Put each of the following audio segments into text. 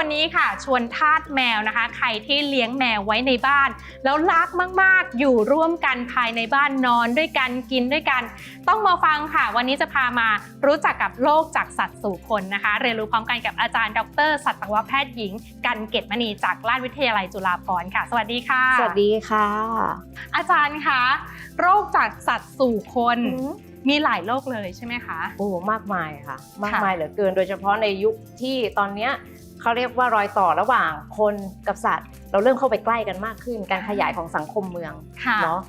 วันนี้ค่ะชวนทาสแมวนะคะ ใครที่เลี้ยงแมวไว้ในบ้าน แล้วรักมากๆ อยู่ร่วมกันภายในบ้านนอนด้วยกันกินด้วยกัน ต้องมาฟังค่ะ วันนี้จะพามารู้จักกับโลกจากสัตว์สู่คนนะคะ เรียนรู้พร้อมกันกับอาจารย์ ดร สัตวแพทย์หญิง กันเกตมณีจากราชวิทยาลัยจุฬาภรณ์ค่ะ สวัสดีค่ะ สวัสดีค่ะ อาจารย์คะโรคจากสัตว์สู่คนมีหลายโรคเลยใช่ไหมคะโอ้มากมายค่ะ มากมายเหลือเกินโดยเฉพาะในยุคที่ตอนเนี้ย เขาเรียกว่ารอยต่อระหว่างคนกับสัตว์ เราเริ่มเข้าไปใกล้กันมากขึ้น การขยายของสังคมเมืองค่ะเนาะ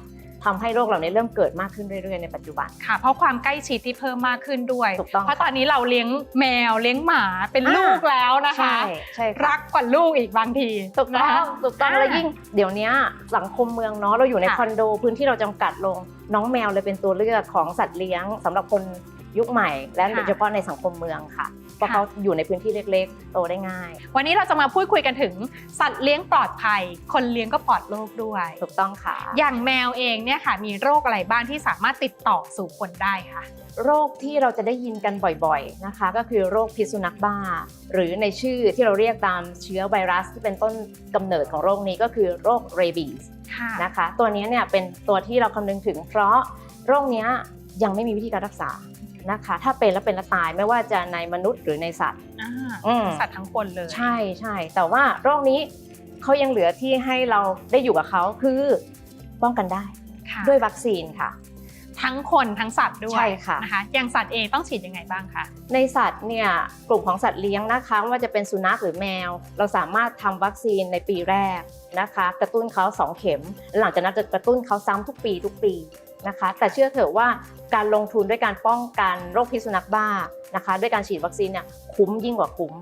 ทำให้โรคเหล่านี้เริ่มเกิดมากขึ้นเรื่อยๆในปัจจุบันค่ะ เพราะความใกล้ชิดที่เพิ่มมากขึ้นด้วยถูกต้องเพราะตอนนี้เราเลี้ยงแมวเลี้ยงหมาเป็นอ่าลูกแล้วนะคะ ใช่ใช่ค่ะรักกว่าลูกอีกบางทีถูกต้องนะคะถูกต้องอ่าแล้วยิ่งเดี๋ยวนี้สังคมเมืองเนาะเราอยู่ในค่ะคอนโดพื้นที่เราจำกัดลงน้องแมวเลยเป็นตัวเลือกของสัตว์เลี้ยงสำหรับคน ยุคใหม่ และโดยเฉพาะในสังคมเมืองค่ะเพราะเขาอยู่ในพื้นที่เล็กๆ โตได้ง่าย วันนี้เราจะมาพูดคุยกันถึงสัตว์เลี้ยงปลอดภัย คนเลี้ยงก็ปลอดโรคด้วย ถูกต้องค่ะ อย่างแมวเองเนี่ยค่ะ มีโรคอะไรบ้างที่สามารถติดต่อสู่คนได้คะโรคที่เราจะได้ยินกันบ่อยๆนะคะ ก็คือโรคพิษสุนัขบ้า หรือในชื่อที่เราเรียกตามเชื้อไวรัสที่เป็นต้นกำเนิดของโรคนี้ก็คือโรคเรบีสค่ะนะคะ ตัวนี้เนี่ยเป็นตัวที่เราคำนึงถึงเพราะโรคเนี้ยยังไม่มีวิธีการรักษา นะคะ ถ้าเป็นแล้วเป็นแล้วตายไม่ว่าจะในมนุษย์หรือในสัตว์อ่าอืมสัตว์ทั้งคนเลย ใช่ใช่แต่ว่าโรคนี้เขายังเหลือที่ให้เราได้อยู่กับเขาคือป้องกันได้ค่ะด้วยวัคซีนค่ะ ทั้งคนทั้งสัตว์ด้วยใช่ค่ะนะคะอย่างสัตว์เองต้องฉีดยังไงบ้างคะในสัตว์เนี่ยกลุ่มของสัตว์เลี้ยงนะคะไม่ว่าจะเป็นสุนัขหรือแมว เราสามารถทำวัคซีนในปีแรกนะคะ กระตุ้นเขา2เข็ม หลังจากนั้นจะกระตุ้นเขาซ้ำทุกปีทุกปีนะคะ แต่เชื่อเถอะว่า การลงทุนด้วยการป้องกันโรคพิษสุนัขบ้านะคะ ด้วยการฉีดวัคซีนเนี่ยคุ้มยิ่งกว่าคุ้ม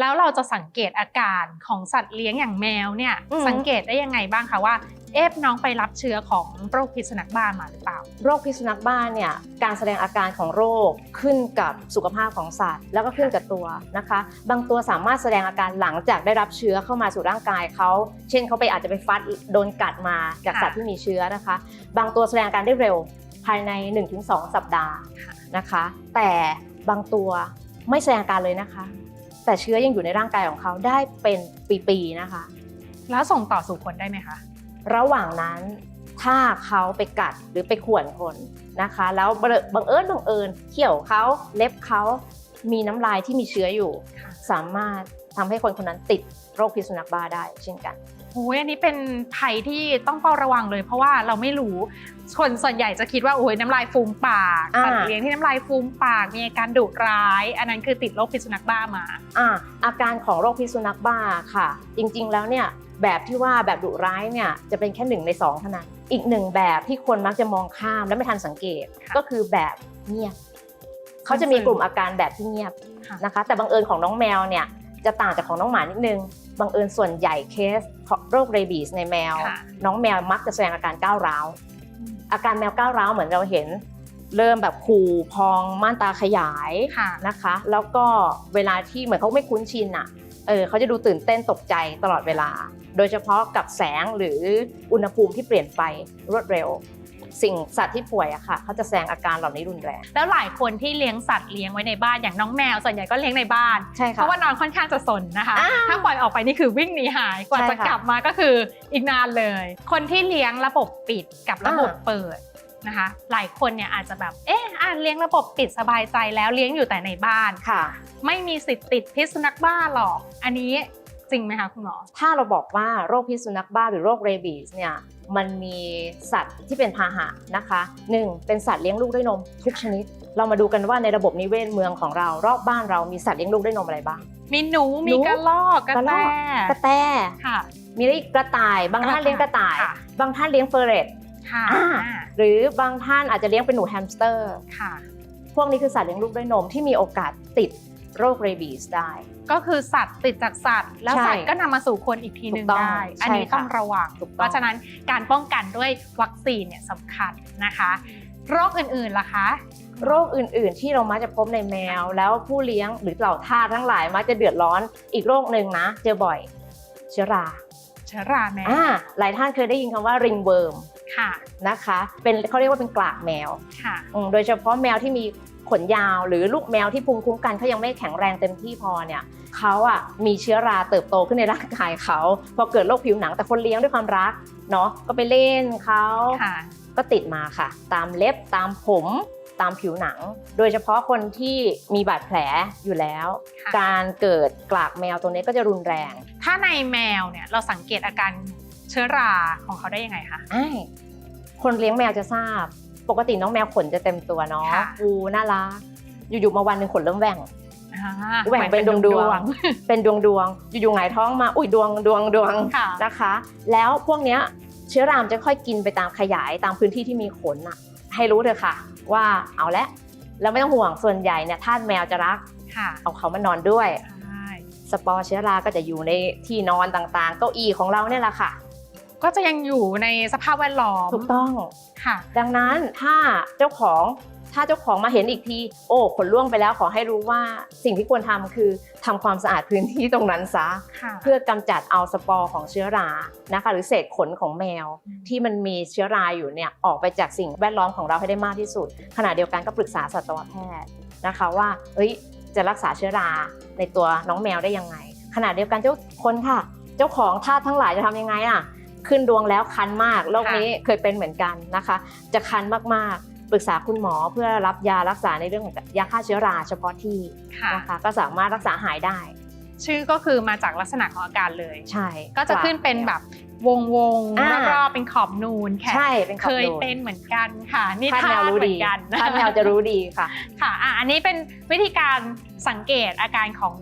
แล้วเราจะสังเกตอาการของสัตว์เลี้ยงอย่างแมวเนี่ยอืมสังเกตได้ยังไงบ้างคะว่าเอฟน้องไปรับเชื้อของโรคพิษสุนัขบ้ามาหรือเปล่า โรคพิษสุนัขบ้าเนี่ยการแสดงอาการของโรคขึ้นกับสุขภาพของสัตว์ แล้วก็ขึ้นกับตัวนะคะ บางตัวสามารถแสดงอาการหลังจากได้รับเชื้อเข้ามาสู่ร่างกายเขาเช่นเขาไปอาจจะไปฟัดโดนกัดมาจากค่ะสัตว์ที่มีเชื้อนะคะ บางตัวแสดงอาการได้เร็ว ภายใน 1-2 สัปดาห์ค่ะนะคะ แต่บางตัวไม่แสดงอาการเลยนะคะ แต่เชื้อยังอยู่ในร่างกายของเขาได้เป็นปีๆนะคะ แล้วส่งต่อสู่คนได้ไหมคะระหว่างนั้นถ้าเขาไปกัดหรือไปข่วนคนนะคะ แล้วบังเอิญบังเอิญเขี่ยวเขาเล็บเขามีน้ำลายที่มีเชื้ออยู่ค่ะสามารถทำให้คนคนนั้นติดโรคพิษสุนัขบ้าได้เช่นกัน โอ้ยอันนี้เป็นภัยที่ต้องเฝ้าระวังเลย เพราะว่าเราไม่รู้คนส่วนใหญ่จะคิดว่าโอ้ยน้ำลายฟูมปากอ่าสัตว์เลี้ยงที่น้ำลายฟูมปากมีอาการดุร้าย อันนั้นคือติดโรคพิษสุนัขบ้ามาอ่าอาการของโรคพิษสุนัขบ้าค่ะ จริงๆแล้วเนี่ยแบบที่ว่าแบบดุร้ายเนี่ยจะเป็นแค่หนึ่งในสองเท่านั้นอีกหนึ่งแบบที่คนมักจะมองข้ามและไม่ทันสังเกตค่ะก็คือแบบเงียบเขาจะมีกลุ่มอาการแบบที่เงียบค่ะนะคะ แต่บังเอิญของน้องแมวเนี่ยจะต่างจากของน้องหมานิดนึง บังเอิญส่วนใหญ่เคสโรคเรบีสในแมวค่ะน้องแมวมักจะแสดงอาการก้าวร้าว อาการแมวก้าวร้าวเหมือนเราเห็น เริ่มแบบขู่พองม่านตาขยายค่ะนะคะ แล้วก็เวลาที่เหมือนเขาไม่คุ้นชินอะเออเขาจะดูตื่นเต้นตกใจตลอดเวลา โดยเฉพาะกับแสงหรืออุณหภูมิที่เปลี่ยนไปรวดเร็ว สิ่งสัตว์ที่ป่วยอะค่ะเขาจะแสดงอาการเหล่านี้รุนแรง แล้วหลายคนที่เลี้ยงสัตว์เลี้ยงไว้ในบ้านอย่างน้องแมวส่วนใหญ่ก็เลี้ยงในบ้าน ใช่เพค่ะราะว่านอนค่อนข้างจะสนนะคะอ่าถ้าปล่อยออกไปนี่คือวิ่งหนีหายกว่าใช่จะค่ะกลับมาก็คืออีกนานเลย คนที่เลี้ยงระบบปิดกับระบบอ่า เปิดนะคะ หลายคนเนี่ยอาจจะแบบเอ๊ะอะเลี้ยงระบบปิดสบายใจแล้วเลี้ยงอยู่แต่ในบ้าน ค่ะ ไม่มีสิทธิ์ติดพิษสุนัขบ้าหรอก อันนี้ จริงไหมคะคุณหมอ ถ้าเราบอกว่าโรคพิษสุนัขบ้าหรือโรคเรบีสเนี่ยมันมีสัตว์ที่เป็นพาหะนะคะหนึ่งเป็นสัตว์เลี้ยงลูกด้วยนมทุกชนิด เรามาดูกันว่าในระบบนิเวศเมืองของเรา รอบบ้านเรามีสัตว์เลี้ยงลูกด้วยนมอะไรบ้าง มีหนูมีหนูกระรอกกระกระรแตอกกระแตค่ะ มีได้กระต่าย บางท่านเลี้ยงกระต่ายค่ะบางท่านเลี้ยงเฟอร์เรตค่ะอ่าหรือบางท่านอาจจะเลี้ยงเป็นหนูแฮมสเตอร์ค่ะพวกนี้คือสัตว์เลี้ยงลูกด้วยนมที่มีโอกาสติด โรคเรบีสได้ ก็คือสัตว์ติดจากสัตว์ แล้วใช่สัตว์ก็นำมาสู่คนอีกทีหนึ่งถูกต้องได้ อันนี้ใช่ค่ะต้องระวังถูกต้องเพราะฉะนั้นการป้องกันด้วยวัคซีนเนี่ยสำคัญนะคะ โรคอื่นๆล่ะคะโรคอื่น ๆ ที่เรามักจะพบในแมว แล้วผู้เลี้ยงหรือเหล่าทาสทั้งหลายมักจะเดือดร้อนอีกโรคหนึ่งนะ เจอบ่อย เชื้อราเชื้อราแมวอ่าหลายท่านเคยได้ยินคำว่าริงเวิร์มค่ะนะคะ เป็นเขาเรียกว่าเป็นกลากแมวค่ะอืมโดยเฉพาะแมวที่มี ขนยาวหรือลูกแมวที่ภูมิคุ้มกันเขายังไม่แข็งแรงเต็มที่พอเนี่ยเขาอะมีเชื้อราเติบโตขึ้นในร่างกายเขาพอเกิดโรคผิวหนังแต่คนเลี้ยงด้วยความรักเนาะก็ไปเล่นเขาค่ะก็ติดมาค่ะ ตามเล็บตามผมตามผิวหนัง โดยเฉพาะคนที่มีบาดแผลอยู่แล้วค่ะการเกิดกลากแมวตรงนี้ก็จะรุนแรง ถ้าในแมวเนี่ยเราสังเกตอาการเชื้อราของเขาได้ยังไงคะอ้ายคนเลี้ยงแมวจะทราบ ปกติน้องแมวขนจะเต็มตัวเนาะค่ะ ฟูน่ารักอยู่ๆมาวันหนึ่งขนเริ่มแหว่ง อ่าแหว่งเป็นดวงดวงๆเป็นดวงดวงๆอยู่ๆหงายท้องมาอุ้ยดวงดวงดวงค่ะ นะคะ แล้วพวกเนี้ยเชื้อรามจะค่อยกินไปตามขยายตามพื้นที่ที่มีขนอะให้รู้เถอะค่ะ ว่าเอาละแล้วไม่ต้องห่วงส่วนใหญ่เนี่ยทาสแมวจะรักค่ะเอาเขามานอนด้วย ใช่สปอร์เชื้อราก็จะอยู่ในที่นอนต่างๆ เก้าอี้ของเราเนี่ยแหละค่ะ ก็จะยังอยู่ในสภาพแวดล้อมถูกต้องค่ะ ดังนั้นถ้าเจ้าของถ้าเจ้าของมาเห็นอีกที โอ้ขนล่วงไปแล้วขอให้รู้ว่าสิ่งที่ควรทำคือทำความสะอาดพื้นที่ตรงนั้นซะค่ะเพื่อกำจัดเอาสปอร์ของเชื้อรานะคะหรือเศษขนของแมวอืมที่มันมีเชื้อราอยู่เนี่ยออกไปจากสิ่งแวดล้อมของเราให้ได้มากที่สุด ขณะเดียวกันก็ปรึกษาสัตวแพทย์นะคะว่าเอ้ยจะรักษาเชื้อราในตัวน้องแมวได้ยังไง ขณะเดียวกันเจ้าคนค่ะ เจ้าของทาสทั้งหลายจะทำยังไงอะ ขึ้นดวงแล้วคันมากโรคนี้เคยเป็นเหมือนกันนะคะ จะคันมากๆปรึกษาคุณหมอเพื่อรับยารักษาในเรื่องของยาฆ่าเชื้อราเฉพาะที่ค่ะนะคะก็สามารถรักษาหายได้ ชื่อก็คือมาจากลักษณะของอาการเลยใช่ก็จะขึ้นเป็นแบบวงวงๆอ่ารอบๆเป็นขอบนูนแขนใช่เป็นขอบเคยนูนเป็นเหมือนกันค่ะ นี่ทาสทาแมวสรู้เหมืดีอนกันทาสแมวจะรู้ดีค่ะค่ะอะอันนี้เป็นวิธีการสังเกตอาการของ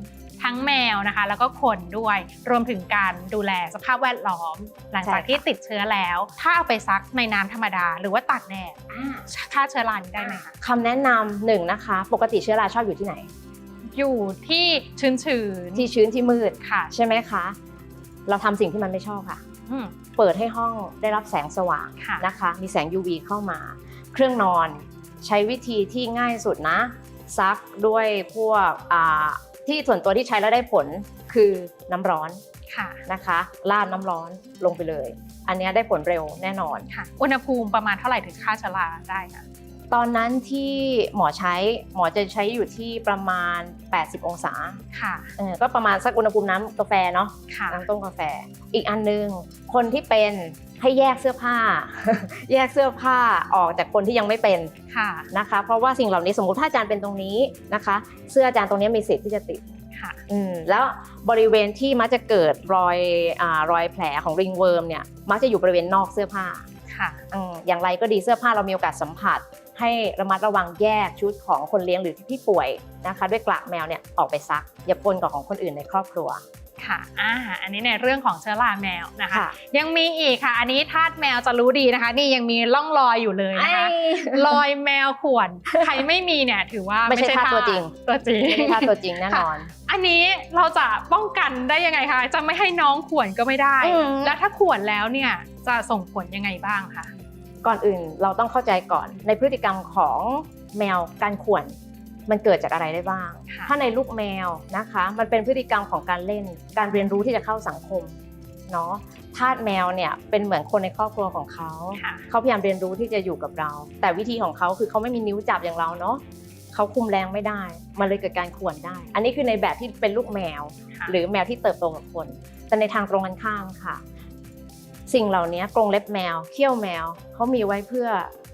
ทั้งแมวนะคะ แล้วก็คนด้วย รวมถึงการดูแลสภาพแวดล้อม หลังจากใช่ค่ะที่ติดเชื้อแล้ว ถ้าเอาไปซักในน้ำธรรมดา หรือว่าตากแดดฆ่าเชื้อรานี้ได้ไหมคะคำแนะนำหนึ่งนะคะ ปกติเชื้อราชอบอยู่ที่ไหน อยู่ที่ชื้นๆที่ชื้นที่มืดค่ะ ใช่ไหมคะ เราทำสิ่งที่มันไม่ชอบค่ะอืมเปิดให้ห้องได้รับแสงสว่างค่ะนะคะ มีแสง UV เข้ามา เครื่องนอนใช้วิธีที่ง่ายสุดนะ ซักด้วยพวกอ่า ที่ส่วนตัวที่ใช้แล้วได้ผลคือน้ำร้อนค่ะนะคะราดน้ำร้อนลงไปเลย อันเนี้ยได้ผลเร็วแน่นอนค่ะ อุณหภูมิประมาณเท่าไหร่ถึงฆ่าเชื้อราได้นะ ตอนนั้นที่หมอใช้หมอจะใช้อยู่ที่ประมาณ 80 องศาค่ะเออก็ประมาณสักอุณหภูมิน้ำกาแฟเนาะค่ะน้ำต้มกาแฟ อีกอันนึงคนที่เป็นให้แยกเสื้อผ้า แยกเสื้อผ้าออกจากคนที่ยังไม่เป็นค่ะนะคะ เพราะว่าสิ่งเหล่านี้สมมติถ้าอาจารย์เป็นตรงนี้นะคะ เสื้ออาจารย์ตรงนี้มีสิทธิ์ที่จะติดค่ะอืมแล้วบริเวณที่มักจะเกิดรอยอารอยแผลของริงเวิร์มเนี่ยมักจะอยู่บริเวณนอกเสื้อผ้าค่ะอืมอย่างไรก็ดีเสื้อผ้าเรามีโอกาสสัมผัส ให้ระมัดระวังแยกชุดของคนเลี้ยงหรือที่ป่วยนะคะ ด้วยกลากแมวเนี่ยออกไปซัก อย่าปนกับของคนอื่นในครอบครัวค่ะอ่าอันนี้ในเรื่องของเชื้อราแมวนะคะค่ะยังมีอีกค่ะ อันนี้ทาสแมวจะรู้ดีนะคะ นี่ยังมีร่องรอยอยู่เลยนะคะไอ้รอยแมวข่วน ใครไม่มีเนี่ยถือว่าไม่ใช่ทาสตัวจริง ตัวจริงไม่ได้ท่าตัวจริงแน่นอน อันนี้เราจะป้องกันได้ยังไงคะ จะไม่ให้น้องข่วนก็ไม่ได้อืมแล้วถ้าข่วนแล้วเนี่ยจะส่งผลยังไงบ้างคะ ก่อนอื่นเราต้องเข้าใจก่อน ในพฤติกรรมของแมวการข่วนมันเกิดจากอะไรได้บ้างค่ะถ้าในลูกแมวนะคะ มันเป็นพฤติกรรมของการเล่น การเรียนรู้ที่จะเข้าสังคมเนาะทาสแมวเนี่ยเป็นเหมือนคนในครอบครัวของเขาค่ะเขาพยายามเรียนรู้ที่จะอยู่กับเรา แต่วิธีของเขาคือเขาไม่มีนิ้วจับอย่างเราเนาะเขาคุมแรงไม่ได้ มันเลยเกิดการข่วนได้ อันนี้คือในแบบที่เป็นลูกแมวค่ะหรือแมวที่เติบโตกับคน แต่ในทางตรงกันข้ามค่ะ สิ่งเหล่านี้กรงเล็บแมวเขี้ยวแมวเขามีไว้เพื่อ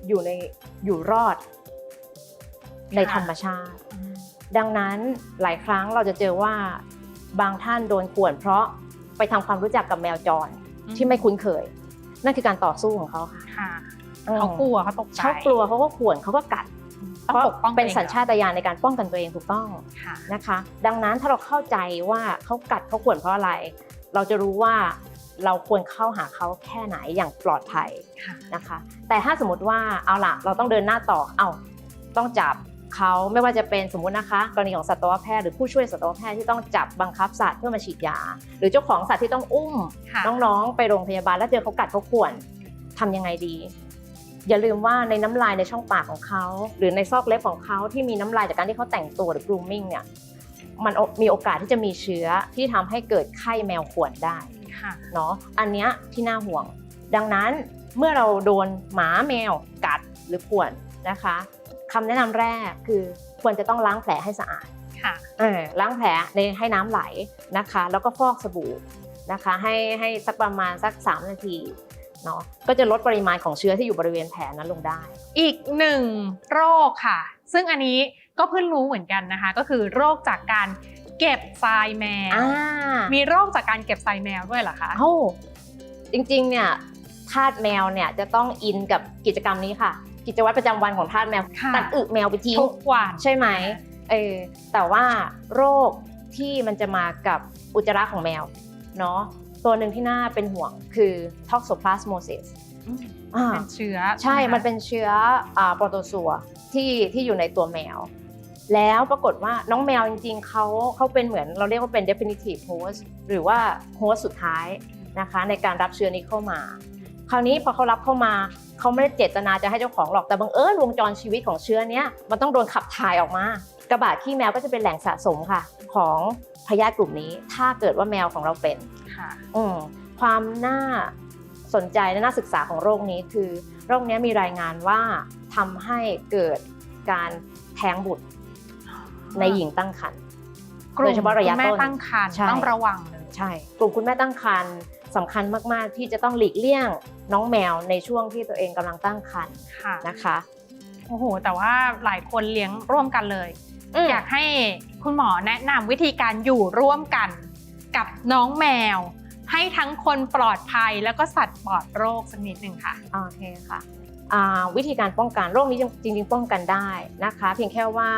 อยู่ในอยู่รอด ในธรรมชาติอืมดังนั้นหลายครั้งเราจะเจอว่าบางท่านโดนข่วน เพราะไปทำความรู้จักกับแมวจรที่ไม่คุ้นเคย นั่นคือการต่อสู้ของเขาค่ะค่ะเขากลัวเขาตกใจเขากลัวเขาก็ข่วนเขาก็กัดต้องปกป้องเป็นตัวองสัญชาตญาณในการป้องกันตัวเองถูกต้องค่ะนะคะ ดังนั้นถ้าเราเข้าใจว่าเขากัดเขาข่วนเพราะอะไร เราจะรู้ว่า เราควรเข้าหาเขาแค่ไหนอย่างปลอดภัยค่ะนะคะ แต่ถ้าสมมติว่าเอาล่ะเราต้องเดินหน้าต่อเอาต้องจับเขาไม่ว่าจะเป็นสมมุตินะคะ กรณีของสัตวแพทย์หรือผู้ช่วยสัตวแพทย์ที่ต้องจับบังคับสัตว์เพื่อมาฉีดยา หรือเจ้าของสัตว์ที่ต้องอุ้มค่ะน้องๆไปโรงพยาบาลแล้วเจอเขากัดเขาข่วนทำยังไงดี อย่าลืมว่าในน้ำลายในช่องปากของเขา หรือในซอกเล็บของเขาที่มีน้ำลายจากการที่เขาแต่งตัวหรือ grooming เนี่ยมันมีโอกาสที่จะมีเชื้อที่ทำให้เกิดไข้แมวข่วนได้ค่ะ เนาะอันเนี้ยที่น่าห่วง ดังนั้นเมื่อเราโดนหมาแมวกัดหรือข่วนนะคะคำแนะนำแรกคือควรจะต้องล้างแผลให้สะอาดค่ะเออล้างแผลในให้น้ำไหลนะคะ แล้วก็ฟอกสบู่นะคะ ให้ให้สักประมาณสัก 3 นาทีเนาะก็จะลดปริมาณของเชื้อที่อยู่บริเวณแผลนั้นลงได้ อีกหนึ่งโรคค่ะ ซึ่งอันนี้ก็เพิ่งรู้เหมือนกันนะคะ ก็คือโรคจากการ เก็บทรายแมว อ่ามีโรคจากการเก็บทรายแมวด้วยเหรอคะ เอ้าจริงๆเนี่ยทาสแมวเนี่ยจะต้องอินกับกิจกรรมนี้ค่ะ กิจวัตรประจำวันของทาสแมวค่ะ ตัดอึแมวไปทิ้ง ทุกวันใช่ไหมเออแต่ว่าโรคที่มันจะมากับอุจจาระของแมวเนาะตัวหนึ่งที่น่าเป็นห่วงคือ toxoplasmosis อืมอ่าเป็นเชื้อใช่ ไหคะมันเป็นเชื้ออ่าโปรโตซัวที่ที่อยู่ในตัวแมว แล้วปรากฏว่าน้องแมวจริงๆเขาเขาเป็นเหมือนเราเรียกว่าเป็น definitive host หรือว่า host สุดท้ายนะคะในการรับเชื้อนี้เข้ามา คราวนี้พอเขารับเข้ามาเขาไม่ได้เจตนาจะให้เจ้าของหรอกแต่บังเอิญวงจรชีวิตของเชื้อเนี้ยมันต้องโดนขับถ่ายออกมา กระบะขี้แมวก็จะเป็นแหล่งสะสมค่ะ ของพยาธิกลุ่มนี้ ถ้าเกิดว่าแมวของเราเป็นค่ะอืมความน่าสนใจและน่าศึกษาของโรคนี้คือ โรคนี้มีรายงานว่าทำให้เกิดการแท้งบุตร ในหญิงตั้งครรภ์กลุ่มโดยเฉพาะระยะคุณแม่ต้นตั้งครรภ์ใช่ต้องระวังเลยใช่ กลุ่มคุณแม่ตั้งครรภ์สำคัญมากๆ ที่จะต้องหลีกเลี่ยงน้องแมวในช่วงที่ตัวเองกำลังตั้งครรภ์ค่ะนะคะโอ้โหแต่ว่าหลายคนเลี้ยงร่วมกันเลยมอยากให้คุณหมอแนะนำวิธีการอยู่ร่วมกันกับน้องแมว ให้ทั้งคนปลอดภัยแล้วก็สัตว์ปลอดโรคสักนิดหนึ่งค่ะโอเคค่ะอ่า วิธีการป้องกันโรคนี้จริง ๆ ป้องกันได้นะคะ เพียงแค่ว่า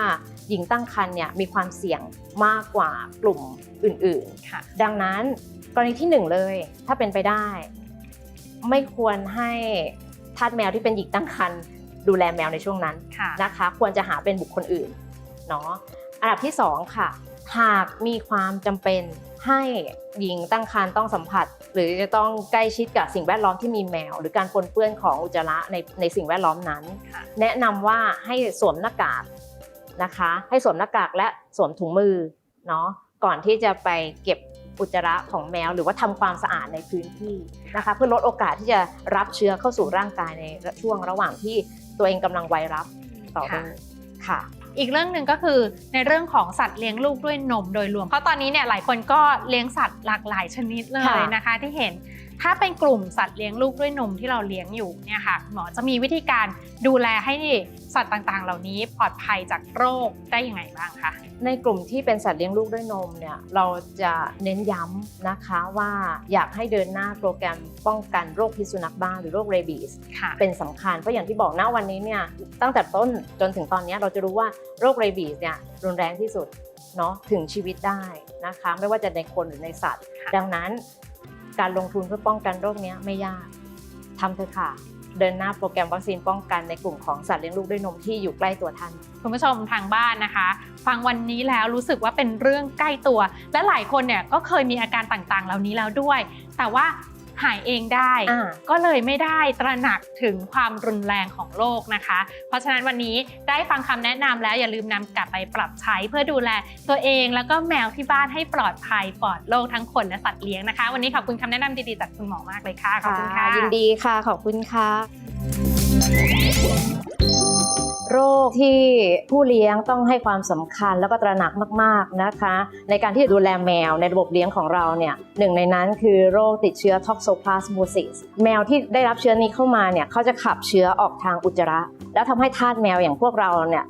หญิงตั้งครรภ์เนี่ยมีความเสี่ยงมากกว่ากลุ่มอื่นค่ะๆดังนั้นกรณีที่หนึ่งเลยถ้าเป็นไปได้ ไม่ควรให้ทาสแมวที่เป็นหญิงตั้งครรภ์ดูแลแมวในช่วงนั้นค่ะนะคะ ควรจะหาเป็นบุคคลอื่นเนาะอันดับที่สองค่ะ หากมีความจำเป็นให้หญิงตั้งครรภ์ต้องสัมผัส หรือจะต้องใกล้ชิดกับสิ่งแวดล้อมที่มีแมว หรือการปนเปื้อนของอุจจาระในในสิ่งแวดล้อมนั้นค่ะแนะนำว่าให้สวมหน้ากากนะคะ ให้สวมหน้ากากและสวมถุงมือเนาะก่อนที่จะไปเก็บอุจจาระของแมว หรือว่าทำความสะอาดในพื้นที่นะคะ เพื่อลดโอกาสที่จะรับเชื้อเข้าสู่ร่างกายในช่วงระหว่างที่ตัวเองกำลังไวรับต่อไปค่ะค่ะ อีกเรื่องหนึ่งก็คือในเรื่องของสัตว์เลี้ยงลูกด้วยนมโดยรวมเพราะตอนนี้เนี่ยหลายคนก็เลี้ยงสัตว์หลากหลายชนิดเลยค่ะนะคะที่เห็น ถ้าเป็นกลุ่มสัตว์เลี้ยงลูกด้วยนมที่เราเลี้ยงอยู่เนี่ยค่ะหมอจะมีวิธีการดูแลให้สัตว์ต่างๆ เหล่านี้ปลอดภัยจากโรคได้ยังไงบ้างคะในกลุ่มที่เป็นสัตว์เลี้ยงลูกด้วยนมเนี่ยเราจะเน้นย้ำนะคะว่าอยากให้เดินหน้าโปรแกรมป้องกันโรคพิษสุนัขบ้าหรือโรคเรบีสค่ะเป็นสำคัญเพราะอย่างที่บอกนะวันนี้เนี่ยตั้งแต่ต้นจนถึงตอนนี้เราจะรู้ว่าโรคเรบีสเนี่ยรุนแรงที่สุดเนาะถึงชีวิตได้นะคะ ไม่ว่าจะในคนหรือในสัตว์ค่ะดังนั้น การลงทุนเพื่อป้องกันโรคนี้ไม่ยากทำเถอะค่ะ เดินหน้าโปรแกรมวัคซีนป้องกันในกลุ่มของสัตว์เลี้ยงลูกด้วยนมที่อยู่ใกล้ตัวท่าน คุณผู้ชมทางบ้านนะคะ ฟังวันนี้แล้วรู้สึกว่าเป็นเรื่องใกล้ตัว และหลายคนเนี่ยก็เคยมีอาการต่างๆ เหล่านี้แล้วด้วย แต่ว่า หายเองได้อ่าก็เลยไม่ได้ตระหนักถึงความรุนแรงของโรคนะคะ เพราะฉะนั้นวันนี้ได้ฟังคำแนะนำแล้วอย่าลืมนำกลับไปปรับใช้เพื่อดูแลตัวเองแล้วก็แมวที่บ้านให้ปลอดภัยปลอดโรคทั้งคนและสัตว์เลี้ยงนะคะ วันนี้ขอบคุณคำแนะนำดีๆจากคุณหมอมากเลยค่ะขอบคุณค่ะยินดีค่ะขอบคุณค่ะ โรคที่ผู้เลี้ยงต้องให้ความสำคัญแล้วก็ตระหนักมากๆนะคะ ในการที่จะดูแลแมวในระบบเลี้ยงของเราเนี่ยหนึ่งในนั้นคือโรคติดเชื้อ toxoplasmosis แมวที่ได้รับเชื้อนี้เข้ามาเนี่ยเขาจะขับเชื้อออกทางอุจจาระ แล้วทำให้ทาสแมวอย่างพวกเราเนี่ย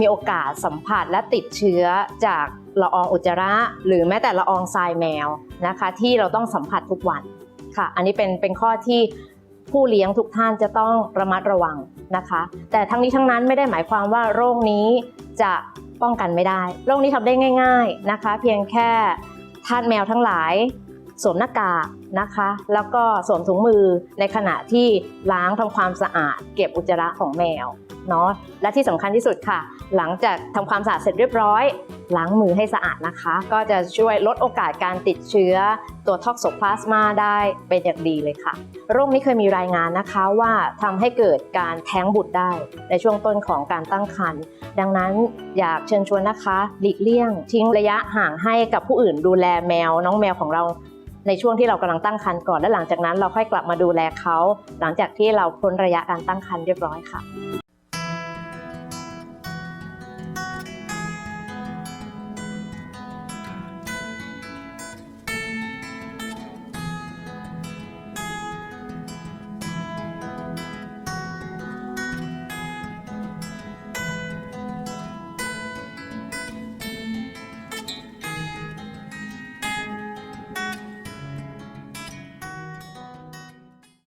มีโอกาสสัมผัสและติดเชื้อจากละอองอุจจาระ หรือแม้แต่ละอองทรายแมวนะคะ ที่เราต้องสัมผัสทุกวันค่ะ อันนี้เป็นเป็นข้อที่ ผู้เลี้ยงทุกท่านจะต้องระมัดระวังนะคะ แต่ทั้งนี้ทั้งนั้นไม่ได้หมายความว่าโรคนี้จะป้องกันไม่ได้ โรคนี้ทำได้ง่าย ๆนะคะ เพียงแค่ทานแมวทั้งหลายสวมหน้ากากนะคะ แล้วก็สวมถุงมือในขณะที่ล้างทำความสะอาด เก็บอุจจาระของแมว เนาะและที่สำคัญที่สุดค่ะ หลังจากทำความสะอาดเสร็จเรียบร้อยล้างมือให้สะอาดนะคะ ก็จะช่วยลดโอกาสการติดเชื้อตัวท็อกโซพลาสมาได้เป็นอย่างดีเลยค่ะ โรคนี้เคยมีรายงานนะคะว่าทำให้เกิดการแท้งบุตรได้ในช่วงต้นของการตั้งครรภ์ดังนั้นอยากเชิญชวนนะคะหลีกเลี่ยง ทิ้งระยะห่างให้กับผู้อื่นดูแลแมว น้องแมวของเราในช่วงที่เรากำลังตั้งครรภ์ก่อนและหลังจากนั้นเราค่อยกลับมาดูแลเขา หลังจากที่เราพ้นระยะการตั้งครรภ์เรียบร้อยค่ะ